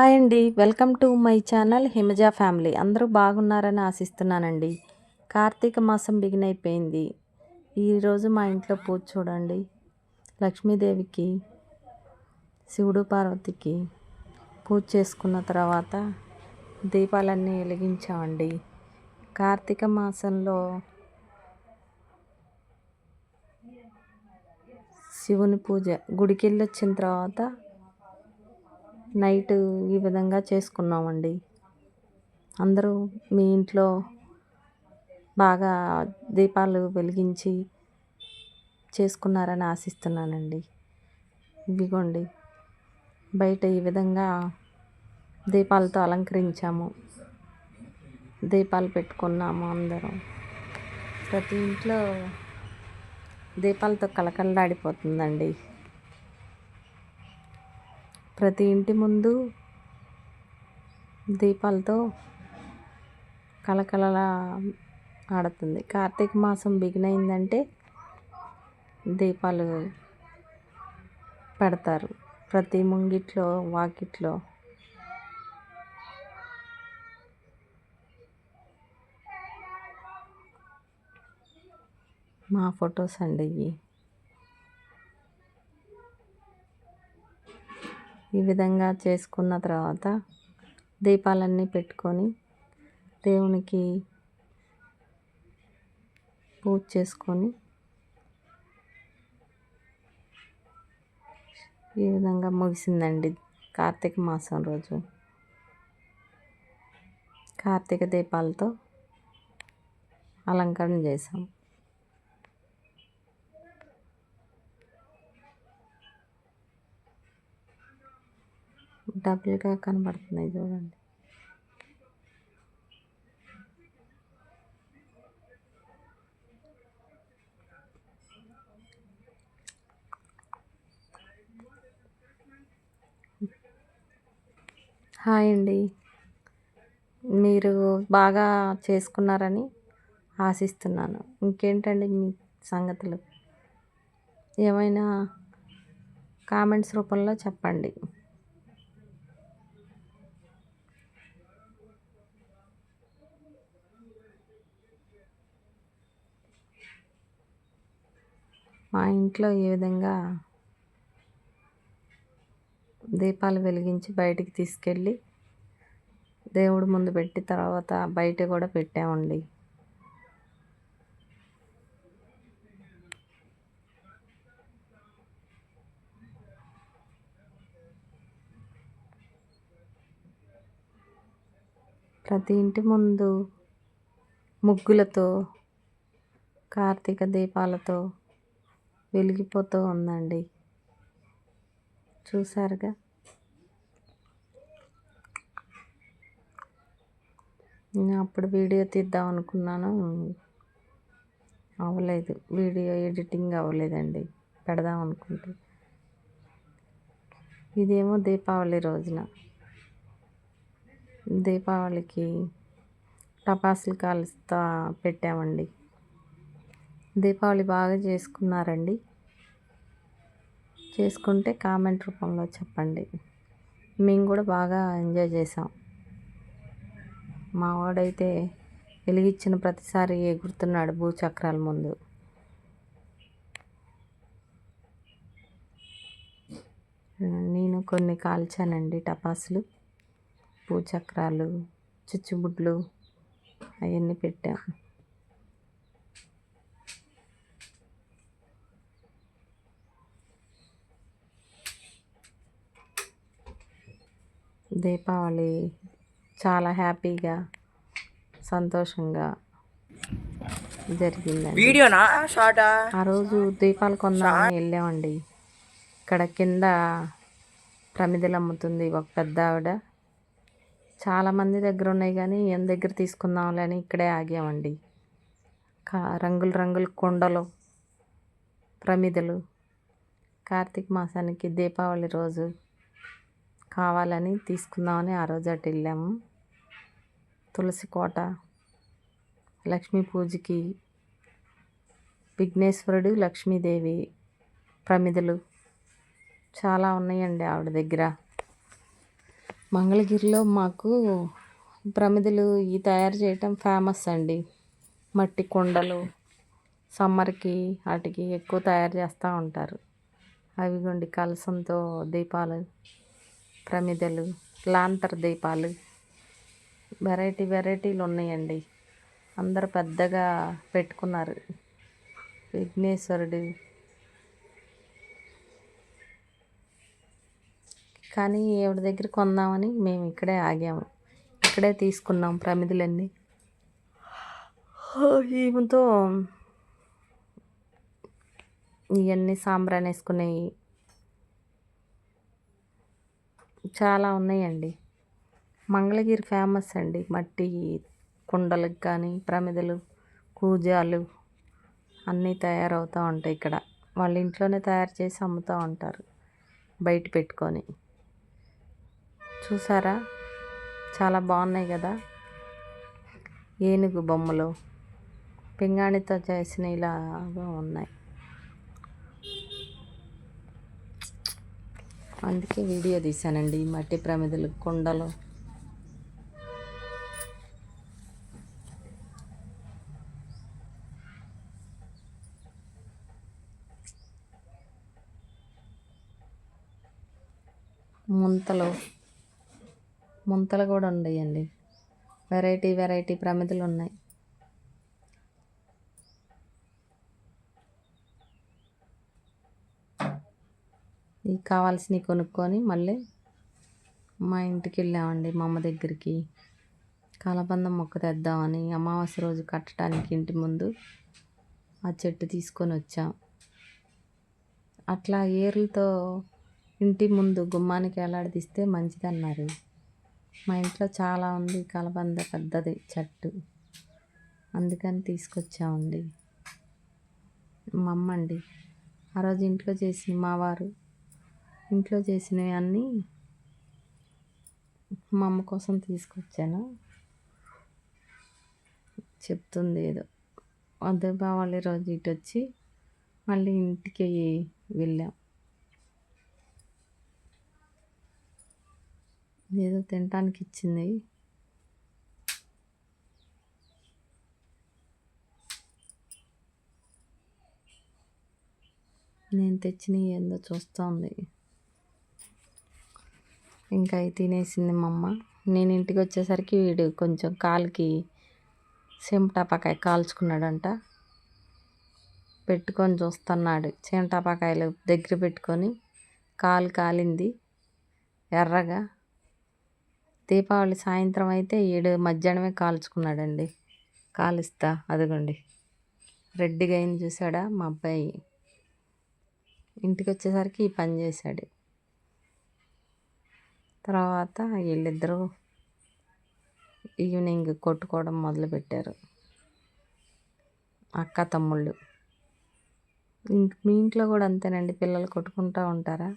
Hi అండి. Welcome to my channel Himaja family. అందరూ బాగున్నారని ఆశిస్తున్నానండి. కార్తీక మాసం బిగిన్ అయిపోయింది. ఈరోజు మా ఇంట్లో పూజ చూడండి. లక్ష్మీదేవికి శివుడు పార్వతికి పూజ చేసుకున్న తర్వాత దీపాలన్నీ వెలిగించామండి. కార్తీక మాసంలో శివుని పూజ గుడికి వెళ్ళి వచ్చిన తర్వాత నైట్ ఈ విధంగా చేసుకున్నామండి. అందరూ మీ ఇంట్లో బాగా దీపాలు వెలిగించి చేసుకున్నారని ఆశిస్తున్నానండి. ఇదిగోండి బయట ఈ విధంగా దీపాలతో అలంకరించాము. దీపాలు పెట్టుకున్నాము అందరం. ప్రతి ఇంట్లో దీపాలతో కలకలలాడిపోతుందండి ప్రతి ఇంటి ముందు దీపాలతో కలకలలా ఆడుతుంది. కార్తీక మాసం బిగిన్ అయిందంటే దీపాలు పెడతారు. ప్రతి ముంగిట్లో వాకిట్లో మా ఫొటోస్ అండి ఇవి. ఈ విధంగా చేసుకున్న తర్వాత దీపాలన్నీ పెట్టుకొని దేవునికి పూజ చేసుకొని ఈ విధంగా ముగిసిందండి కార్తీక మాసం రోజు. కార్తీక దీపాలతో అలంకరణ చేసాం డబుల్గా కనబడుతున్నాయి చూడండి. హాయ్ అండి. మీరు బాగా చేసుకున్నారని ఆశిస్తున్నాను. ఇంకేంటండి మీ సంగతులు? ఏమైనా కామెంట్స్ రూపంలో చెప్పండి. మా ఇంట్లో ఈ విధంగా దీపాలు వెలిగించి బయటికి తీసుకెళ్ళి దేవుడు ముందు పెట్టి తర్వాత బయట కూడా పెట్టామండి. ప్రతి ఇంటి ముందు ముగ్గులతో కార్తీక దీపాలతో వెలిగిపోతూ ఉందండి. చూసారుగా నేను అప్పుడు వీడియో తీద్దాం అనుకున్నాను. అవ్వలేదు. వీడియో ఎడిటింగ్ అవ్వలేదండి. పెడదాం అనుకుంటే. ఇదేమో దీపావళి రోజున. దీపావళికి టపాసులు కాలుస్తా పెట్టామండి. దీపావళి బాగా చేసుకున్నారండి. చేసుకుంటే కామెంట్ రూపంలో చెప్పండి. మేము కూడా బాగా ఎంజాయ్ చేసాం మా వాడైతే వెలిగించిన ప్రతిసారి ఎగురుతున్నాడు భూచక్రాల ముందు. నేను కొన్ని కాల్చానండి టపాసులు భూచక్రాలు చిచ్చుబుడ్లు అవన్నీ పెట్టాం. దీపావళి చాలా హ్యాపీగా సంతోషంగా జరిగిందండి. వీడియోనా? షార్టా ఆ రోజు దీపాలు కొందామని వెళ్ళామండి. ఇక్కడ కింద ప్రమిదలు అమ్ముతుంది ఒక పెద్ద ఆవిడ. చాలామంది దగ్గర ఉన్నాయి కానీ ఏం దగ్గర తీసుకుందాంలే అని ఇక్కడే ఆగామండి. కా రంగుల రంగుల కుండలు ప్రమిదలు. కార్తీక మాసానికి దీపావళి రోజు కావాలని తీసుకుందామని ఆ రోజు అటు వెళ్ళాము. తులసి కోట లక్ష్మీ పూజకి విఘ్నేశ్వరుడు లక్ష్మీదేవి ప్రమిదలు చాలా ఉన్నాయండి ఆవిడ దగ్గర. మంగళగిరిలో మాకు ప్రమిదలు ఇవి తయారు చేయటం ఫేమస్ అండి. మట్టి కుండలు సమ్మర్కి వాటికి ఎక్కువ తయారు చేస్తూ ఉంటారు. అవి గుండి కలసంతో దీపాలు ప్రమిదలు లాంతర్ దీపాలు. వెరైటీ వెరైటీలు ఉన్నాయండి. అందరు పెద్దగా పెట్టుకున్నారు. విఘ్నేశ్వరుడు. కానీ ఎవరి దగ్గర కొందామని మేము ఇక్కడే ఆగాము. ఇక్కడే తీసుకున్నాం ప్రమిదలన్నీ. ఈమెతో ఇవన్నీ సాంబ్రాన్ వేసుకునేవి చాలా ఉన్నాయండి. మంగళగిరి ఫేమస్ అండి. మట్టి కుండలకు కానీ ప్రమిదలు కూజాలు అన్నీ తయారవుతూ ఉంటాయి ఇక్కడ. వాళ్ళ ఇంట్లోనే తయారు చేసి అమ్ముతూ ఉంటారు బయట పెట్టుకొని. చూసారా? చాలా బాగున్నాయి కదా? ఏనుగు బొమ్మలు పింగాణితో చేసిన ఇలాగా ఉన్నాయి. అందుకే వీడియో తీశానండి మట్టి ప్రమిదలు కుండలు. ముంతలు. ముంతలు కూడా ఉన్నాయండి వెరైటీ వెరైటీ ప్రమిదలు ఉన్నాయి. ఇవి కావాల్సినవి కొనుక్కొని మళ్ళీ మా ఇంటికి వెళ్ళామండి మా అమ్మ దగ్గరికి. కాలబందం మొక్క తెద్దామని అమావాస్య రోజు కట్టడానికి ఇంటి ముందు ఆ చెట్టు తీసుకొని వచ్చాం. అట్లా ఏర్లతో ఇంటి ముందు గుమ్మానికి వేలాడదీస్తే మంచిదన్నారు. మా ఇంట్లో చాలా ఉంది కలబంద పెద్దది చెట్టు. అందుకని తీసుకొచ్చామండి. మా అమ్మ అండి ఆ రోజు ఇంట్లో చేసిన మావారు ఇంట్లో చేసినవి అన్నీ మా అమ్మ కోసం తీసుకొచ్చాను. చెప్తుంది ఏదో. అదే బావాలి రోజు ఇటు వచ్చి మళ్ళీ ఇంటికి వెళ్ళాం. ఏదో తినటానికి ఇచ్చింది. నేను తెచ్చిన ఏందో చూస్తూ ఉంది ఇంకా తినేసింది మా అమ్మ. నేను ఇంటికి వచ్చేసరికి వీడు కొంచెం కాలుకి చెమటాపాకాయ కాల్చుకున్నాడంట. పెట్టుకొని చూస్తున్నాడు. చెమటాపాకాయలు దగ్గర పెట్టుకొని కాలు కాలింది ఎర్రగా. దీపావళి సాయంత్రం అయితే ఏడు మధ్యాహ్నమే కాల్చుకున్నాడండి. కాలుస్తా అదిగోండి. రెడ్డిగా అయింది చూసాడా మా అబ్బాయి. ఇంటికి వచ్చేసరికి ఈ పని చేశాడు. తర్వాత వీళ్ళిద్దరూ ఈవినింగ్ కొట్టుకోవడం మొదలుపెట్టారు. అక్క తమ్ముళ్ళు. మీ ఇంట్లో కూడా అంతేనండి? పిల్లలు కొట్టుకుంటూ ఉంటారా?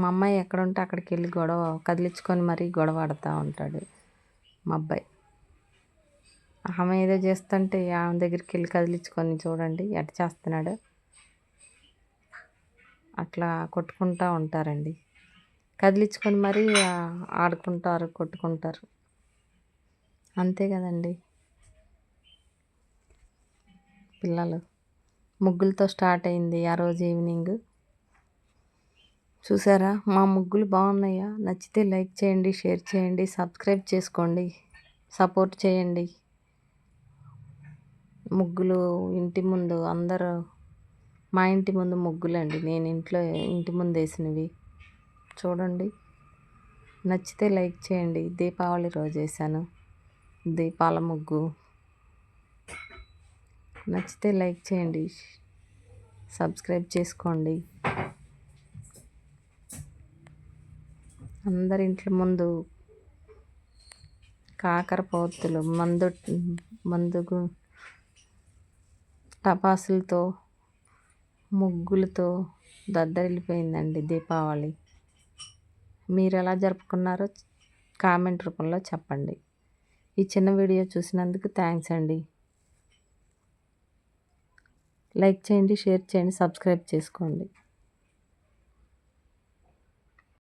మా అమ్మాయి ఎక్కడ ఉంటే అక్కడికి వెళ్ళి గొడవ కదిలించుకొని మరీ గొడవ ఆడుతూ ఉంటాడు మా అబ్బాయి. ఆమె ఏదో చేస్తుంటే ఆమె దగ్గరికి వెళ్ళి కదిలించుకొని చూడండి ఎట చేస్తున్నాడు? అట్లా కొట్టుకుంటూ ఉంటారండి. కదిలించుకొని మరీ ఆడుకుంటారు కొట్టుకుంటారు. అంతే కదండి. పిల్లలు ముగ్గులతో స్టార్ట్ అయింది ఆ రోజు ఈవినింగ్. చూసారా? మా ముగ్గులు బాగున్నాయా? నచ్చితే లైక్ చేయండి షేర్ చేయండి సబ్స్క్రైబ్ చేసుకోండి సపోర్ట్ చేయండి. ముగ్గులు ఇంటి ముందు అందరూ మా ఇంటి ముందు ముగ్గులండి. నేను ఇంట్లో ఇంటి ముందు వేసినవి. చూడండి. నచ్చితే లైక్ చేయండి. దీపావళి రోజు వేసాను దీపాల ముగ్గు. నచ్చితే లైక్ చేయండి. సబ్స్క్రైబ్ చేసుకోండి. అందరి ఇంట్లో ముందు కాకర పోతులు మందు మందుగు టపాసులతో ముగ్గులతో దద్దరిల్లిపోయిందండి దీపావళి. మీరు ఎలా జరుపుకున్నారో కామెంట్ రూపంలో చెప్పండి. ఈ చిన్న వీడియో చూసినందుకు థ్యాంక్స్ అండి. లైక్ చేయండి షేర్ చేయండి సబ్స్క్రైబ్ చేసుకోండి.